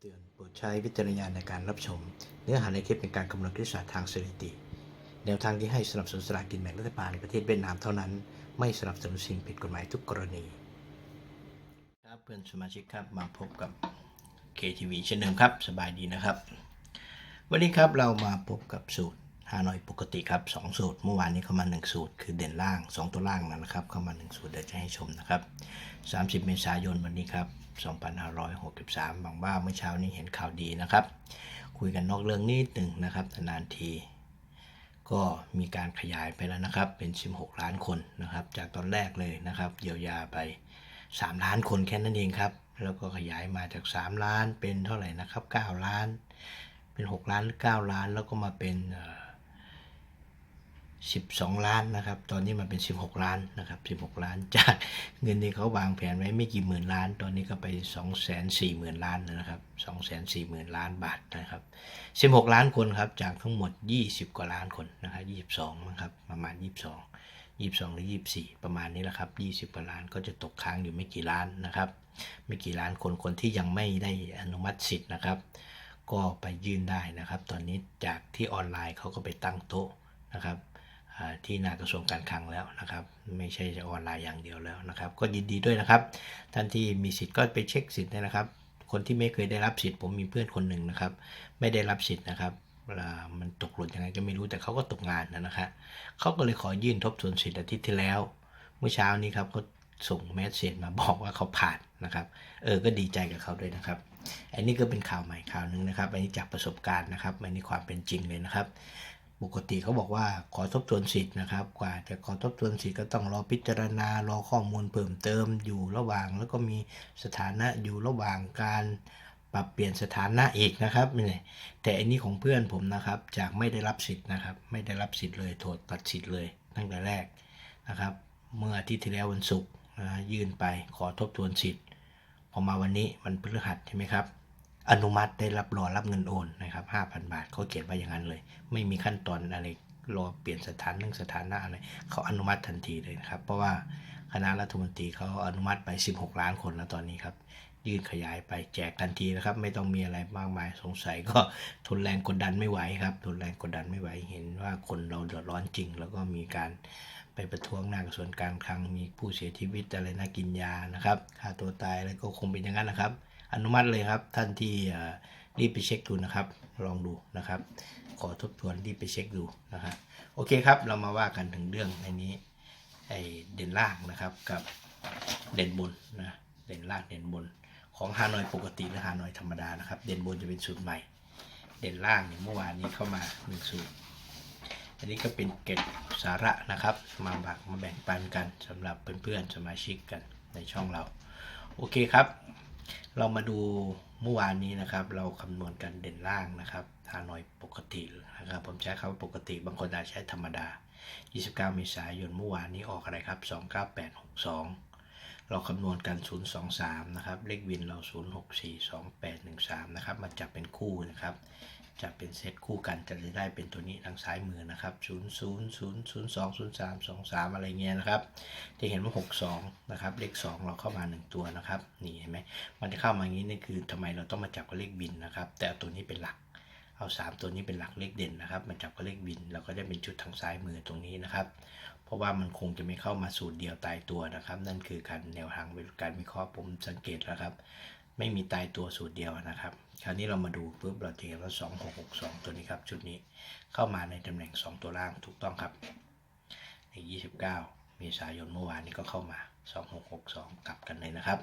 เตือนโปรดใช้วิจารณญาณในการรับชม เนื้อหาในคลิปเป็นการคำนวณคณิตศาสตร์ทางสถิติ แนวทางที่ให้สนับสนุนสลากกินแบ่งรัฐบาลในประเทศเวียดนามเท่านั้น ไม่สนับสนุนสิ่งผิดกฎหมายทุกกรณี ครับเพื่อนสมาชิกครับมาพบกับ KTV เช่นเดิมครับ สบายดีนะครับ วันนี้ครับเรามาพบกับสูตร ฮานอยปกติครับสองสูตรเมื่อวานนี้เข้ามา 1 สูตร คือเด่นล่าง 2 ตัวล่างนะครับ เข้ามา 1 สูตรเดี๋ยวจะให้ชมนะครับ 30 เมษายนวันนี้ครับ 2563หวังว่าเมื่อเช้านี้เห็นข่าวดีนะครับ คุยกันนอกเรื่องนิดหนึ่งนะครับนานที ก็มีการขยายไปแล้วนะครับ เป็น 16 ล้านคนนะครับ จากตอนแรกเลยนะครับเยียวยาไป 3 ล้านคนแค่นั้นเองครับ แล้วก็ขยายมาจาก 3 ล้านเป็นเท่าไหร่นะครับ 9 ล้าน เป็น 6 ล้านหรือ 9 ล้าน แล้วก็มาเป็นเอ่อ 12 ล้านนะครับ ตอนนี้มันเป็น 16 ล้านนะครับ 16 ล้าน จากเงินที่เขาวางแผนไว้ไม่กี่หมื่นล้าน ตอนนี้ก็ไป 2 4 0 0 0 0 ล้านนะครับ2 4 0 0 0 0 ล้านบาทนะครับ 16 ล้านคนครับ จากทั้งหมด 20 กว่าล้านคนนะครับ22มั้งครับ ประมาณ 22 22 หรือ 24 ประมาณนี้แหละครับ 20 กว่าล้านก็จะตกค้างอยู่ไม่กี่ล้านนะครับ ไม่กี่ล้านคน คนที่ยังไม่ได้อนุมัติสิทธิ์นะครับ ก็ไปยื่นได้นะครับ ตอนนี้จากที่ออนไลน์เขาก็ไปตั้งโต๊ะนะครับ ที่หนากระทรวงการคลังแล้วนะครับ ไม่ใช่จะออนไลน์อย่างเดียวแล้วนะครับ ก็ยินดีด้วยนะครับ ท่านที่มีสิทธิ์ก็ไปเช็คสิทธิ์ได้นะครับ คนที่ไม่เคยได้รับสิทธิ์ผมมีเพื่อนคนหนึ่งนะครับ ไม่ได้รับสิทธิ์นะครับเวลามันตกหล่นยังไงก็ไม่รู้แต่เขาก็ตกงานนะนะครับเขาก็เลยขอยื่นทบทวนสิทธิ์อาทิตย์ที่แล้ว เมื่อเช้านี้ครับเขาส่งเมสเซจมาบอกว่าเขาผ่านนะครับ เออ ก็ดีใจกับเขาด้วยนะครับ อันนี้ก็เป็นข่าวใหม่ข่าวหนึ่งนะครับ อันนี้จากประสบการณ์นะครับ อันนี้ความเป็นจริงเลยนะครับ ปกติเขาบอกว่าขอทบทวนสิทธิ์นะครับ กว่าจะขอทบทวนสิทธิ์ก็ต้องรอพิจารณารอข้อมูลเพิ่มเติมอยู่ระหว่าง แล้วก็มีสถานะอยู่ระหว่างการปรับเปลี่ยนสถานะอีกนะครับนี่แต่อันนี้ของเพื่อนผมนะครับ จากไม่ได้รับสิทธิ์นะครับ ไม่ได้รับสิทธิ์เลยโทษตัดสิทธิ์เลยตั้งแต่แรกนะครับ เมื่ออาทิตย์ที่แล้ววันศุกร์ยื่นไปขอทบทวนสิทธิ์พอมาวันนี้วันพฤหัสใช่ไหมครับ อนุมัติได้รับรอรับเงินโอนนะครับ5,000 บาทเขาเขียนไว้อย่างนั้นเลย ไม่มีขั้นตอนอะไรรอเปลี่ยนสถานเรื่องสถานะอะไรเขาอนุมัติทันทีเลยนะครับ เพราะว่าคณะรัฐมนตรีเขาอนุมัติไป 16 ล้านคนแล้วตอนนี้ครับ ยื่นขยายไปแจกทันทีนะครับ ไม่ต้องมีอะไรมากมายสงสัยก็ทนแรงกดดันไม่ไหวครับทนแรงกดดันไม่ไหวเห็นว่าคนเราเดือดร้อนจริง แล้วก็มีการไปประท้วงหน้ากระทรวงการคลังมีผู้เสียชีวิตอะไรนะกินยานะครับฆ่าตัวตายอะไรก็คงเป็นอย่างนั้นนะครับ อนุมัติเลยครับท่านที่รีบไปเช็คดูนะครับ ลองดูนะครับ ขอทบทวนรีบไปเช็คดูนะครับโอเคครับ เรามาว่ากันถึงเรื่องในนี้ไอเด่นล่างนะครับกับเด่นบนนะเด่นล่างเด่นบน ของฮานอยปกติและฮานอยธรรมดานะครับ เด่นบนจะเป็นสูตรใหม่ เด่นล่างเนี่ยเมื่อวานนี้เข้ามาหนึ่งสูตรอันนี้ก็เป็นเกร็ดสาระนะครับ มาบักมาแบ่งปันกันสำหรับเพื่อนๆสมาชิกกันในช่องเรา โอเคครับ เรามาดูเมื่อวานนี้นะครับ เราคำนวณกันเด่นล่างนะครับฮานอยปกตินะครับ ผมใช้คำว่าปกติบางคนอาจใช้ธรรมดา 29 เมษายนเมื่อวานนี้ออกอะไรครับ 29862 เราคำนวณกัน 023 นะครับ เลขวินเรา 0642813 นะครับ มาจับเป็นคู่นะครับ จะเป็นเซตคู่กันจะได้เป็นตัวนี้ทางซ้ายมือนะครับ 0 0 0 0 2 0 3 2 3 อะไรเงี้ยนะครับ จะเห็นว่า 62 นะครับ เลข 2 เราเข้ามา 1 ตัวนะครับ นี่เห็นไหมมันจะเข้ามาอย่างนี้นี่คือทำไมเราต้องมาจับกับเลขบินนะครับ แต่เอาตัวนี้เป็นหลัก เอา 3 ตัวนี้เป็นหลักเลขเด่นนะครับ มาจับกับเลขบิน เราก็จะเป็นจุดทางซ้ายมือตรงนี้นะครับ เพราะว่ามันคงจะไม่เข้ามาสูตรเดียวตายตัวนะครับ นั่นคือการแนวทางการวิเคราะห์ผมสังเกตแล้วครับ ไม่มีตายตัวสูตรเดียวนะครับ คราวนี้เรามาดูปุ๊บเราจะเห็นว่า 2662 ตัวนี้ครับ ชุดนี้เข้ามาในตำแหน่ง 2 ตัวล่างถูกต้องครับใน29เมษายนเมื่อวานนี้ก็เข้ามา 2662 กลับกันเลยนะครับ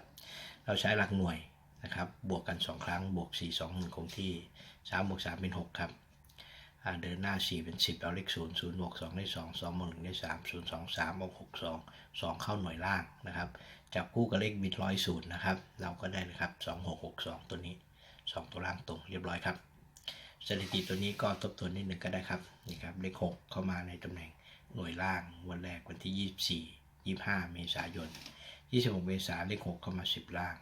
เราใช้หลักหน่วยนะครับ บวกกัน 2 ครั้ง บวก 4 2 1คงที่ 3 บวก 3 เป็น 6 ครับเดินหน้า 4 เป็น 10 เอาเลข 0 0บวก2ได้ 2 2บวก1ได้ 3 0 2 3บวก6 2 2 เข้าหน่วยล่างนะครับ จับคู่กับเลขบิดร้อยศูนย์นะครับ เราก็ได้เลยครับ 2662 ตัวนี้ 2 ตัวล่างตรงเรียบร้อยครับสถิติตัวนี้ก็ทบทวนนิดหนึ่งก็ได้ครับนี่ครับเลข 6 เข้ามาในตำแหน่งหน่วยล่างวันแรกวันที่ 24 25 เมษายน 26 เมษายนเลข 6 เข้ามา 10 ล่าง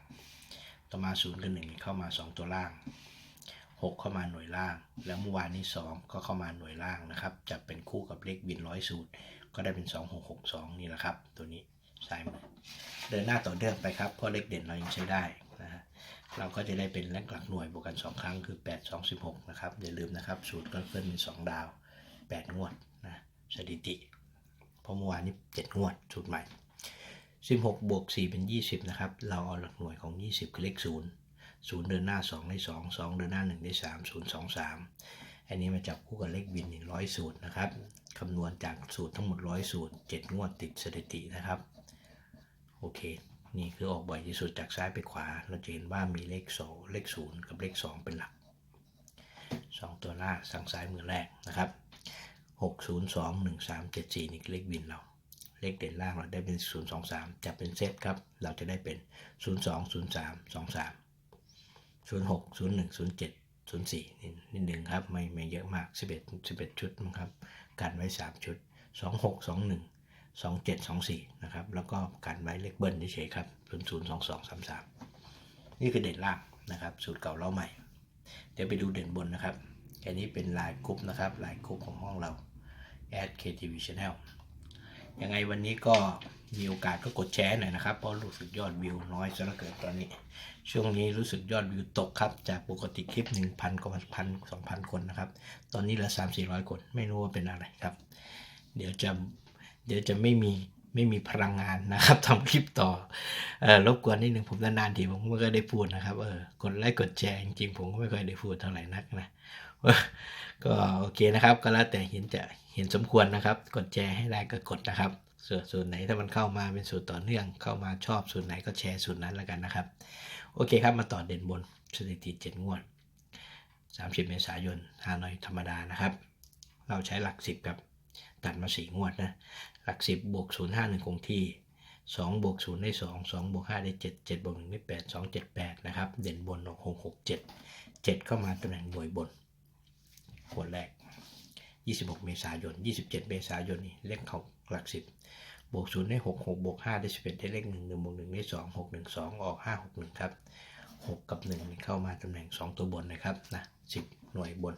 ต่อมา0กับ1เข้ามา 2 ตัวล่าง 6 เข้ามาหน่วยล่าง แล้วเมื่อวานนี้ 2 ก็เข้ามาหน่วยล่างนะครับจะเป็นคู่กับเลขบินร้อยสูตร ก็ได้เป็น 2662 นี่แหละครับ ตัวนี้ ซ้ายมือเดินหน้าต่อเนื่องไปครับเพราะเลขเด่นเรายังใช้ได้นะฮะเราก็จะได้เป็นแลกหลักหน่วยบวกกัน 2 ครั้งคือ 8 2 16 นะครับ อย่าลืมนะครับ สูตรก็ขึ้นเป็น 2 ดาว 8 งวดนะสถิติเพราะเมื่อวานนี้ 7 งวด สูตรใหม่ 16 บวก 4 เป็น 20 นะครับ เราเอาหลักหน่วยของ 20 คือเลข 0 0 เดินหน้า 2 ได้ 2 2 เดินหน้า 1 ได้ 3 0 2 3 อันนี้มาจับคู่กับเลขบินอีกร้อยสูตรนะครับคำนวณจากสูตรทั้งหมดร้อยสูตร 7 งวดติดสถิตินะครับ โอเค นี่คือออกบ่อยที่สุดจากซ้ายไปขวา เราจะเห็นว่ามีเลข2เลข0กับเลข 2 เป็นหลัก 2 ตัวหน้าสั่งซ้ายมือแรกนะครับ 6 0 2 1 3 7 4 นี่คือเลขบินเรา เลขเด่นล่างเราได้เป็น 0 2 3 จะเป็นเซตครับ เราจะได้เป็น 0 2 0 3 2 3 0 6 0 1 0 7 0 4นี่นิดหนึ่งครับ ไม่ไม่เยอะมาก 11 11 ชุดนะครับกันไว้ 3 ชุด 2 6 21 2724 นะครับ แล้วก็กันไว้เลขเบิ้ลเฉยๆครับ0 0 2 2 3 3 นี่คือเด่นล่างนะครับ สูตรเก่าเล่าใหม่ เดี๋ยวไปดูเด่นบนนะครับอันนี้เป็นลายกรุ๊ปนะครับลายกรุ๊ปของห้องเรา at KTV Channel ยังไงวันนี้ก็มีโอกาสก็กดแชร์หน่อยนะครับ เพราะรู้สึกยอดวิวน้อยซะเหลือเกินตอนนี้ ช่วงนี้รู้สึกยอดวิวตกครับ จากปกติคลิป 1,000กว่าพันสองพันคนนะครับ ตอนนี้เหลือ3 4 0 0คน ไม่รู้ว่าเป็นอะไรครับ เดี๋ยวจะ เดี๋ยวจะไม่มีไม่มีพลังงานนะครับทำคลิปต่ออรบกวนนิดนึงผมนานๆทีผมไม่เคยได้พูดนะครับเออกดไลค์กดแชร์จริงๆผมก็ไม่ค่อยได้พูดเท่าไหร่นักนะก็โอเคนะครับ ก็แล้วแต่เห็นจะเห็นสมควรนะครับ กดแชร์ให้ได้ก็กดนะครับ ส่วนส่วนไหนถ้ามันเข้ามาเป็นสูตรต่อเนื่องเข้ามาชอบสูตรไหนก็แชร์สูตรนั้นแล้วกันนะครับ โอเคครับมาต่อเด่นบนสถิติ7งวด 30 เมษายนฮานอยธรรมดานะครับ เราใช้หลัก 10ครับ ตัดมา4งวดนะ หลัก10บวก0 5 1คงที่2บวก0ได้2 2บวก5ได้7 7บวก1ได้8 2 7 8นะครับ เด่นบนออก6 6 7 7เข้ามาตำแหน่งหน่วยบนหัวแรก 26 เมษายน 27 เมษายนนี่เลขเขาหลัก 10 บวก 0 ได้ 6 6 บวก 5 ได้ 11 ได้เลข 1 1บวก1ได้ 2 6 1 2 ออก 5 6 1 ครับ 6 กับ1นี่เข้ามาตำแหน่ง 2 ตัวบนนะครับนะ10 หน่วยบน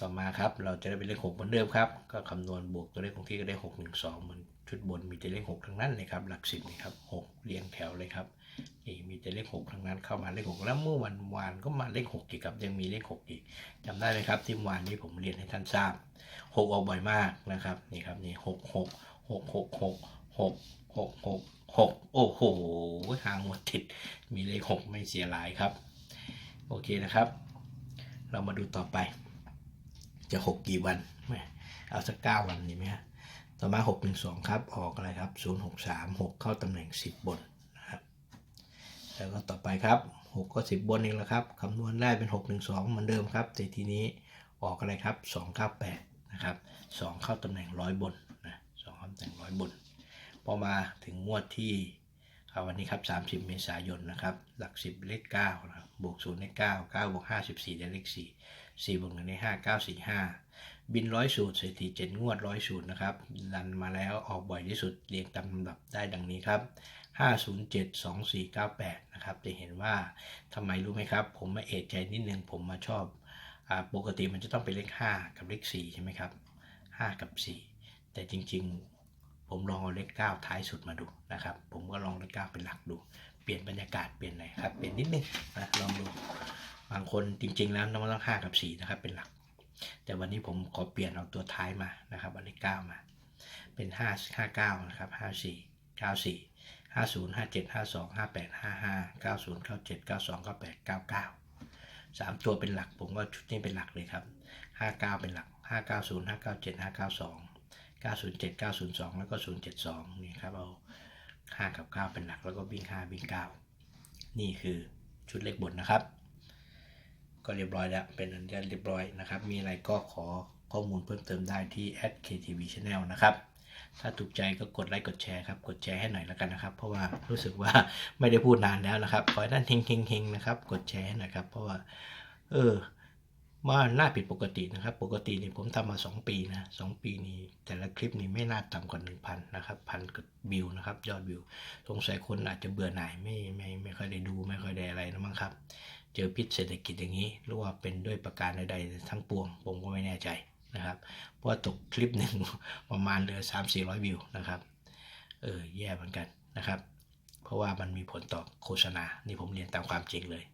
ต่อมาครับเราจะได้เป็นเลข6เหมือนเดิมครับ ก็คำนวณบวกตัวเลขของที่ก็ได้6 1 2เหมือนชุดบนมีแต่เลข6ทั้งนั้นเลยครับหลัก10นี่ครับ6เรียงแถวเลยครับนี่มีแต่เลข6ทั้งนั้นเข้ามาเลข6แล้วเมื่อวันวานก็มาเลข6อีกครับยังมีเลข6อีกจำได้ไหมครับที่เมื่อวานนี้ผมเรียนให้ท่านทราบ6ออกบ่อยมากนะครับนี่ครับนี่6 6 6 6 6 6 6 6 6โอ้โหหางหมดติดมีเลข6ไม่เสียหลายครับ โอเคนะครับ เรามาดูต่อไป จะ6กี่วันแหมเอาสัก9วันดีไหมฮะต่อมา6 1 2ครับ ออกอะไรครับ0 6 3 6เข้าตำแหน่ง10บนนะครับแล้วก็ต่อไปครับ6ก็10บนเองแล้วครับคำนวณได้เป็น6 1 2เหมือนเดิมครับแต่ทีนี้ออกอะไรครับ2 9 8นะครับ2เข้าตำแหน่ง100บนนะ2เข้าตำแหน่ง100บนพอมาถึงงวดที่ ครับวันนี้ครับ 30 เมษายนนะครับ หลัก 10 เลข9นะครับ บวก0ได้9 9บวก5 14ได้เลข 4 4บวก1ได้5 9 4 5 บินร้อยสูตรสถิติ7งวดร้อยสูตรนะครับรันมาแล้วออกบ่อยที่สุดเรียงตามลำดับได้ดังนี้ครับ 507 2498 นะครับ จะเห็นว่าทำไมรู้ไหมครับ ผมมาเอะใจนิดนึง ผมมาชอบอปกติมันจะต้องเป็นเลข 5 กับเลข 4 ใช่ไหมครับ 5 กับ 4 แต่จริงๆ ผมลองเอาเลข9ท้ายสุดมาดูนะครับ ผมก็ลองเลข9เป็นหลักดู เปลี่ยนบรรยากาศเปลี่ยนอะไรครับ เปลี่ยนนิดนึงนะลองดู บางคนจริง ๆ แล้วต้องต้อง5กับ4นะครับเป็นหลัก แต่วันนี้ผมขอเปลี่ยนเอาตัวท้ายมานะครับเอาเลข9มา เป็น5 59นะครับ54 94 50 57 52 58 55 90 97 92 98 99สามตัวเป็นหลักผมว่าชุดนี้เป็นหลักเลยครับ59เป็นหลัก590 597 592 907 902 แล้วก็ 072 นี่ครับเอา 5 กับ 9 เป็นหลักแล้วก็วิ่ง 5 วิ่ง 9 นี่คือชุดเลขบนนะครับ ก็เรียบร้อยแล้ว เป็นอันเรียบร้อยนะครับ มีอะไรก็ขอข้อมูลเพิ่มเติมได้ที่ @ktv channel นะครับถ้าถูกใจก็กดไลค์กดแชร์ครับ กดแชร์ให้หน่อยแล้วกันนะครับ เพราะว่ารู้สึกว่าไม่ได้พูดนานแล้วนะครับ ขอให้ท่านเฮงเฮงเฮงนะครับ กดแชร์ให้หน่อยครับ เพราะว่า เออ ว่าน่าผิดปกตินะครับ ปกตินี่ผมทำมา 2 ปีนะสองปีนี้ แต่ละคลิปนี้ไม่น่าต่ำกว่า1,000นะครับพันกับวิวนะครับ ยอดวิว สงสัยคนอาจจะเบื่อหน่ายไม่ไม่ไม่ค่อยได้ดูไม่ค่อยได้อะไรนะมั้งครับ เจอพิษเศรษฐกิจอย่างนี้ หรือว่าเป็นด้วยประการใดๆทั้งปวง ผมก็ไม่แน่ใจนะครับ เพราะว่าตกคลิปหนึ่งประมาณเหลือ3 4 0 0วิวนะครับ เออแย่เหมือนกันนะครับ เพราะว่ามันมีผลต่อโฆษณา นี่ผมเรียนตามความจริงเลย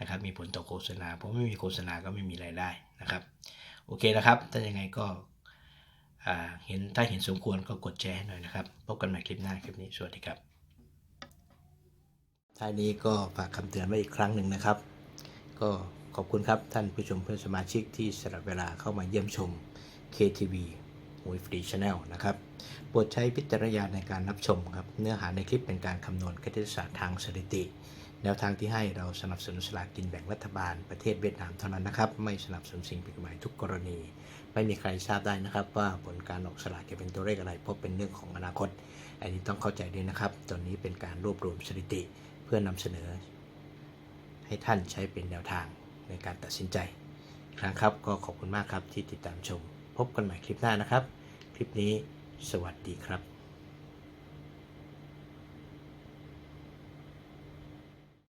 นะครับ มีผลต่อโฆษณา เพราะไม่มีโฆษณาก็ไม่มีรายได้นะครับ โอเคนะครับ ถ้ายังไงก็เห็นถ้าเห็นสมควรก็กดแชร์ให้หน่อยนะครับ พบกันใหม่คลิปหน้าคลิปนี้ สวัสดีครับท้ายนี้ก็ฝากคำเตือนไว้อีกครั้งหนึ่งนะครับ ก็ขอบคุณครับท่านผู้ชมเพื่อนสมาชิกที่สละเวลาเข้ามาเยี่ยมชม KTV มวยฟรีชาแนลนะครับ โปรดใช้พิจารณาในการรับชมครับ เนื้อหาในคลิปเป็นการคำนวณคณิตศาสตร์ทางสถิติ แนวทางที่ให้เราสนับสนุนสลากกินแบ่งรัฐบาลประเทศเวียดนามเท่านั้นนะครับ ไม่สนับสนุนสิ่งผิดกฎหมายทุกกรณี ไม่มีใครทราบได้นะครับ ว่าผลการออกสลากจะเป็นตัวเลขอะไร เพราะเป็นเรื่องของอนาคต อันนี้ต้องเข้าใจด้วยนะครับ ตอนนี้เป็นการรวบรวมสถิติเพื่อนำเสนอ ให้ท่านใช้เป็นแนวทางในการตัดสินใจครั้งครับก็ขอบคุณมากครับที่ติดตามชม พบกันใหม่คลิปหน้านะครับ คลิปนี้สวัสดีครับ